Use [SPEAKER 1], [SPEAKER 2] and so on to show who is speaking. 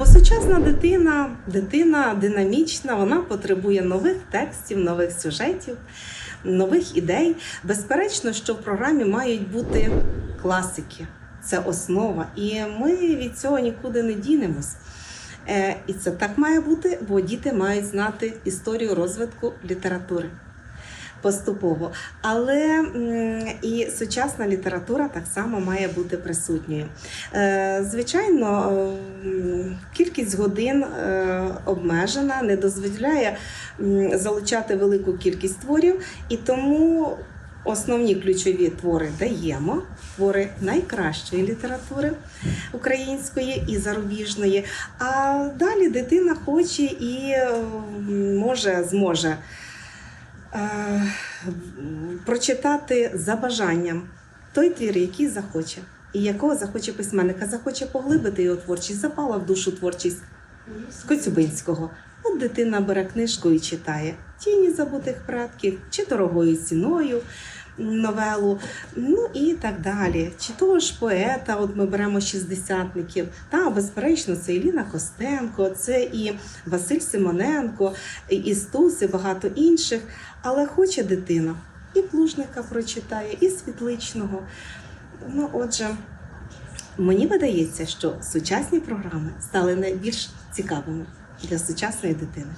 [SPEAKER 1] Бо сучасна дитина, дитина динамічна, вона потребує нових текстів, нових сюжетів, нових ідей. Безперечно, що в програмі мають бути класики. Це основа, і ми від цього нікуди не дінемось. Е, І це так має бути, бо діти мають знати історію розвитку літератури поступово. Але і сучасна література так само має бути присутньою. Е, Звичайно, кількість годин е, обмежена, не дозволяє залучати велику кількість творів, і тому основні ключові твори даємо. Твори найкращої літератури української і зарубіжної. А далі дитина хоче і може зможе прочитати за бажанням той твір, який захоче, і якого захоче письменника, захоче поглибити його творчість, запала в душу творчість Коцюбинського. От дитина бере книжку і читає Тіні забутих предків чи дорогою ціною новелу, ну і так далі. Чи того ж поета, от ми беремо шістдесятників. Та, безперечно, це Іліна Костенко, це і Василь Симоненко, і Істус, і багато інших. Але хоче дитина і плужника прочитає, і світличного. Ну, отже, мені видається, що сучасні програми стали найбільш цікавими для сучасної дитини.